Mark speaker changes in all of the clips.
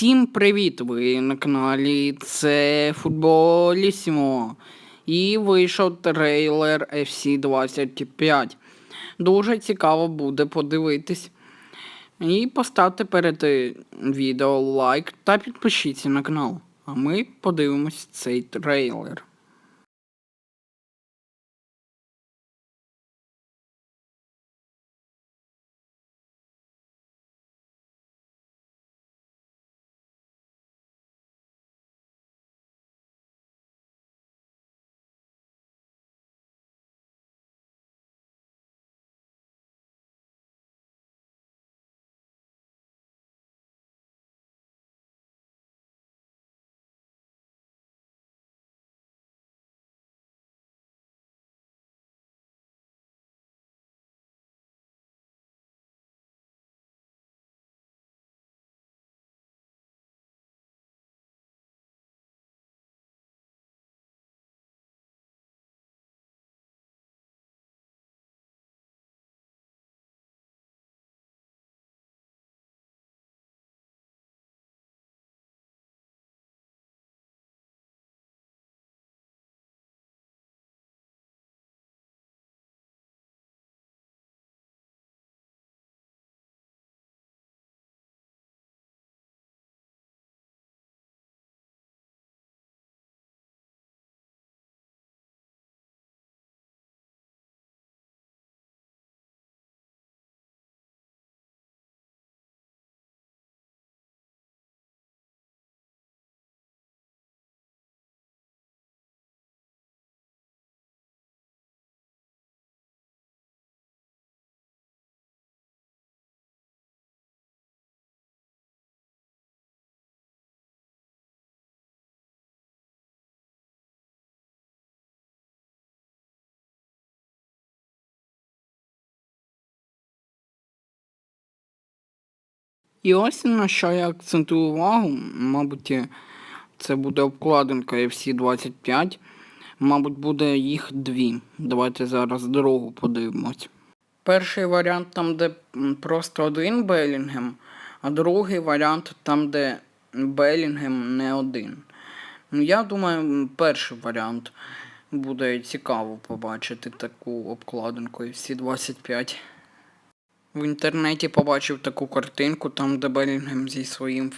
Speaker 1: Всім привіт! Ви на каналі це Футболісімо. І вийшов трейлер FC25. Дуже цікаво буде подивитись. І поставте перед відео лайк та підпишіться на канал. А ми подивимось цей трейлер. І ось на що я акцентую увагу, мабуть, це буде обкладинка FC25. Мабуть, буде їх дві. Давайте зараз другу подивимось. Перший варіант там, де просто один Белінгем, а другий варіант там, де Белінгем не один. Я думаю, перший варіант буде цікаво побачити таку обкладинку FC25. В інтернеті побачив таку картинку, там де Белінгем зі своїм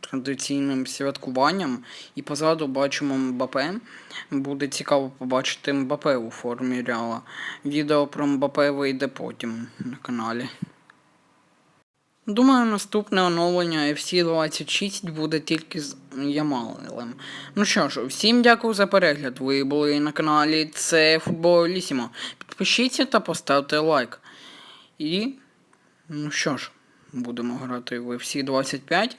Speaker 1: традиційним святкуванням, і позаду бачимо Мбапе. Буде цікаво побачити Мбапе у формі Реала. Відео про Мбапе вийде потім на каналі. Думаю, наступне оновлення FC26 буде тільки з Ямалем. Ну що ж, всім дякую за перегляд. Ви були на каналі Це Футболісімо. Підпишіться та поставте лайк. І, ну що ж, будемо грати в FC25.